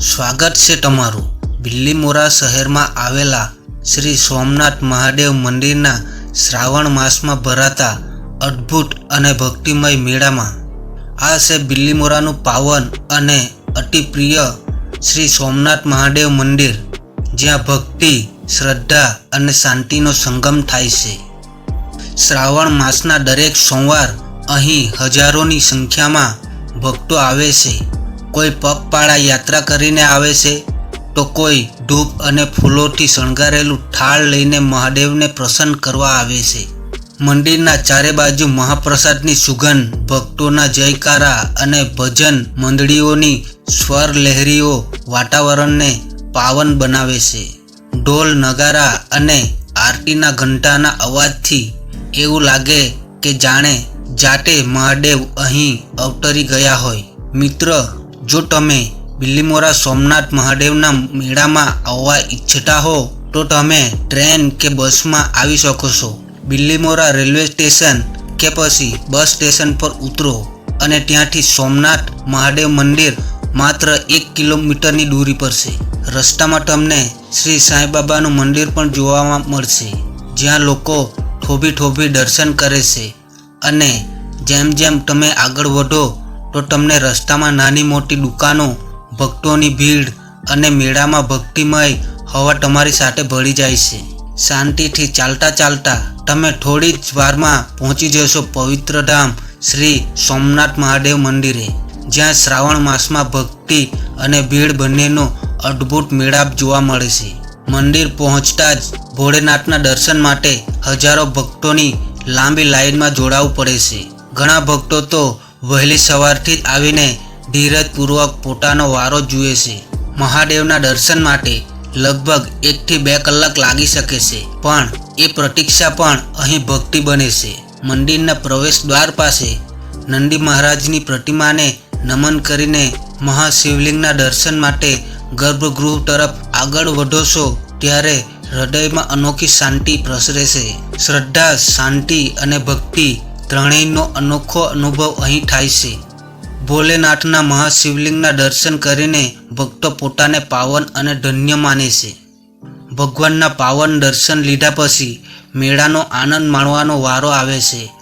સ્વાગત છે તમારું. બિલ્લીમોરા શહેરમાં આવેલા શ્રી સોમનાથ મહાદેવ મંદિરના શ્રાવણ માસમાં ભરાતા અદ્ભુત અને ભક્તિમય મેળામાં. આ છે બિલ્લીમોરાનું પાવન અને અતિ પ્રિય શ્રી સોમનાથ મહાદેવ મંદિર, જ્યાં ભક્તિ, શ્રદ્ધા અને શાંતિનો સંગમ થાય છે. શ્રાવણ માસના દરેક સોમવાર અહીં હજારોની સંખ્યામાં ભક્તો આવે છે. કોઈ પગપાળા યાત્રા કરીને આવે છે તો કોઈ ધૂપ અને ફૂલોથી શણગારેલું થાળ લઈને મહાદેવને પ્રસન્ન કરવા આવે છે. મંદિરના ચારે બાજુ મહાપ્રસાદની સુગંધ, ભક્તોના જયકારા અને ભજન મંડળીઓની સ્વર લહેરીઓ વાતાવરણને પાવન બનાવે છે. ઢોલ, નગારા અને આરતીના ઘંટાના અવાજથી એવું લાગે કે જાણે જાતે મહાદેવ અહીં અવતરી ગયા હોય. મિત્ર જો તમે બિલ્લીમોરા સોમનાથ મહાદેવના મેળામાં આવવા ઈચ્છતા હો, તો તમે ટ્રેન કે બસમાં આવી શકો છો. બિલ્લીમોરા રેલવે સ્ટેશન કે પછી બસ સ્ટેશન પર ઉતરો અને ત્યાંથી સોમનાથ મહાદેવ મંદિર માત્ર એક કિલોમીટરની દૂરી પર છે. રસ્તામાં તમને શ્રી સાંઈબાબાનું મંદિર પણ જોવા મળશે, જ્યાં લોકો થોભી થોભી દર્શન કરે છે. અને જેમ જેમ તમે આગળ વધો તો તમને રસ્તામાં નાની મોટી દુકાનો, ભક્તોની ભીડ અને મેળામાં ભક્તિમય હવા તમારી સાથે ભળી જાય છે. શાંતિથી ચાલતા ચાલતા તમે થોડી જ વારમાં પહોંચી જશો પવિત્ર ધામ શ્રી સોમનાથ મહાદેવ મંદિરે, જ્યાં શ્રાવણ માસમાં ભક્તિ અને ભીડ બંનેનો અદ્ભુત મેળાપ જોવા મળે છે. મંદિર પહોંચતા જ ભોળેનાથના દર્શન માટે હજારો ભક્તોની લાંબી લાઈનમાં જોડાવું પડે છે. ઘણા ભક્તો તો વહેલી સવારથી જ આવીને ધીરજપૂર્વક પોતાનો વારો જુએ છે. મહાદેવના દર્શન માટે લગભગ એકથી બે કલાક લાગી શકે છે, પણ એ પ્રતીક્ષા પણ અહીં ભક્તિ બને છે. મંદિરના પ્રવેશ દ્વાર પાસે નંદી મહારાજની પ્રતિમાને નમન કરીને મહાશિવલિંગના દર્શન માટે ગર્ભગૃહ તરફ આગળ વધો છો, ત્યારે હૃદયમાં અનોખી શાંતિ પ્રસરે છે. શ્રદ્ધા, શાંતિ અને ભક્તિ ત્રણેયનો અનોખો અનુભવ અહીં થાય છે. ભોલેનાથના મહાશિવલિંગના દર્શન કરીને ભક્તો પોતાને પાવન અને ધન્ય માને છે. ભગવાનના પાવન દર્શન લીધા પછી મેળાનો આનંદ માણવાનો વારો આવે છે.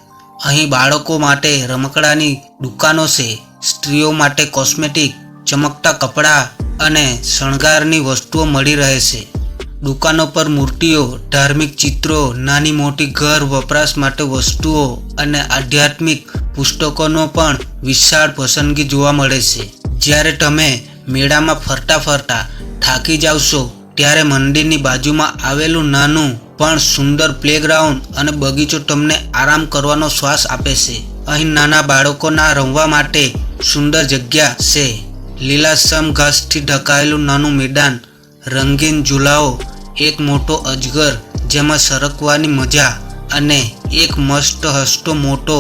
અહીં બાળકો માટે રમકડાની દુકાનો છે. સ્ત્રીઓ માટે કોસ્મેટિક, ચમકતા કપડાં અને શણગારની વસ્તુઓ મળી રહે છે. દુકાનો પર મૂર્તિઓ, ધાર્મિક ચિત્રો, નાની મોટી ઘર, વપરાશ માટે વસ્તુઓ અને આધ્યાત્મિક પુસ્તકોનો પણ વિશાળ પસંદગી જોવા મળે છે. જ્યારે તમે મેળામાં ફરતા ફરતા થાકી જાવશો ત્યારે મંદિરની બાજુમાં આવેલું નાનું પણ સુંદર પ્લેગ્રાઉન્ડ અને બગીચો તમને આરામ કરવાનો શ્વાસ આપે છે. અહીં નાના બાળકોના રમવા માટે સુંદર જગ્યા છે. લીલાસમ ઘાસથી ઢકાયેલું નાનું મેદાન, રંગીન ઝૂલાઓ એક મોટો અજગર, જેમાં સરકવાની મજા અને એક મસ્ત હસતો મોટો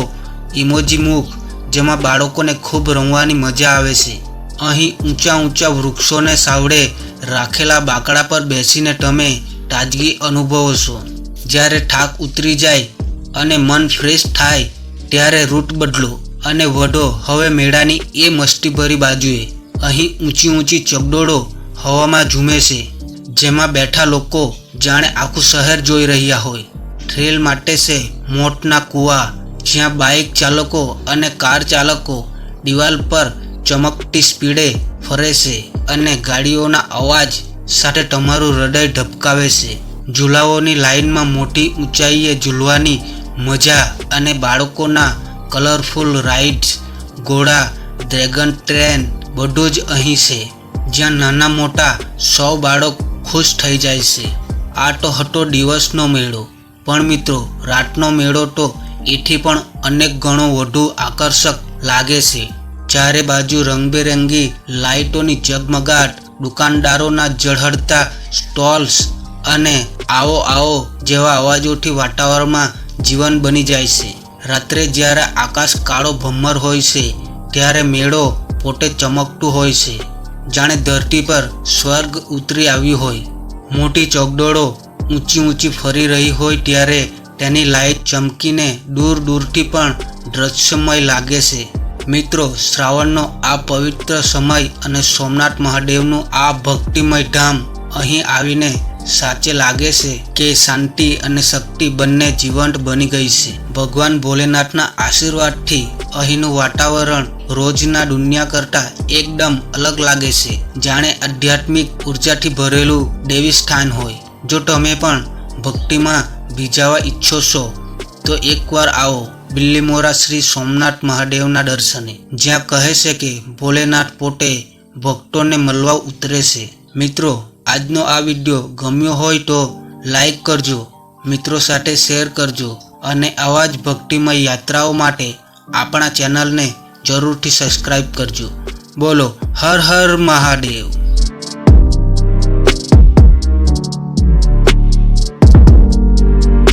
ઇમોજી મુખ, જેમાં બાળકોને ખૂબ રમવાની મજા આવે છે. અહીં ઊંચા ઊંચા વૃક્ષોને સાવડે રાખેલા બાકડા પર બેસીને તમે તાજગી અનુભવો છો જ્યારે થાક ઉતરી જાય અને મન ફ્રેશ થાય, ત્યારે રૂટ બદલો અને વઢો હવે મેળાની એ મસ્તીભરી બાજુએ. અહીં ઊંચી ઊંચી ચગડોળો હવામાં ઝૂમે છે. જેમાં બેઠા લોકો જાણે આખું શહેર જોઈ રહ્યા હોય. ટ્રેલ માટે છે મોટના કૂવા, જ્યાં બાઇક ચાલકો અને કાર ચાલકો દિવાલ પર ચમકતી સ્પીડે ફરે છે અને ગાડીઓના અવાજ સાથે તમારું હૃદય ધબકાવે છે. ઝૂલાઓની લાઇનમાં મોટી ઊંચાઈએ ઝૂલવાની મજા અને બાળકોના કલરફુલ રાઇડ્સ, ઘોડા, ડ્રેગન ટ્રેન બધું જ અહીં છે. જ્યાં નાના મોટા સૌ બાળક ખુશ થઈ જાય છે. આ તો હતો દિવસનો મેળો. પણ મિત્રો, રાતનો મેળો તો એથી પણ અનેક ગણો વધુ આકર્ષક લાગે છે. ચારે બાજુ રંગબેરંગી લાઇટોની ઝગમગાટ, દુકાનદારોના ઝળહળતા, સ્ટોલ્સ અને આવો આવો જેવા અવાજોથી વાતાવરણમાં જીવન બની જાય છે. રાત્રે જ્યારે આકાશ કાળો ભમ્મર હોય છે, ત્યારે મેળો પોતે ચમકતું હોય છે. જાણે ધરતી પર સ્વર્ગ ઉતરી આવ્યું હોય. મોટી ચોકડોળો ઊંચી ઊંચી ફરી રહી હોય ત્યારે તેની લાઇટ ચમકીને દૂર દૂરથી પણ દ્રશ્યમય લાગે છે. મિત્રો, શ્રાવણનો આ પવિત્ર સમય અને સોમનાથ મહાદેવનું આ ભક્તિમય ધામ અહીં આવીને સાચે લાગે છે કે શાંતિ અને શક્તિ બંને જીવંત બની ગઈ છે. ભગવાન ભોલેનાથના આશીર્વાદથી અહીંનું વાતાવરણ રોજના દુનિયા કરતાં એકદમ અલગ લાગે છે. જાણે આધ્યાત્મિક ઉર્જાથી ભરેલું દેવી સ્થાન હોય. જો તમે પણ ભક્તિમાં ભીજાવા ઈચ્છો છો, તો એકવાર આવો બિલ્લીમોરા શ્રી સોમનાથ મહાદેવના દર્શને. જ્યાં કહે છે કે ભોલેનાથ પોતે ભક્તોને મળવા ઉતરે છે. મિત્રો આજનો આ વીડિયો ગમ્યો હોય તો લાઈક કરજો, મિત્રો સાથે શેર કરજો અને આવા જ ભક્તિમય યાત્રાઓ માટે આપણા ચેનલને જરૂરથી સબસ્ક્રાઈબ કરજો. બોલો, હર હર મહાદેવ.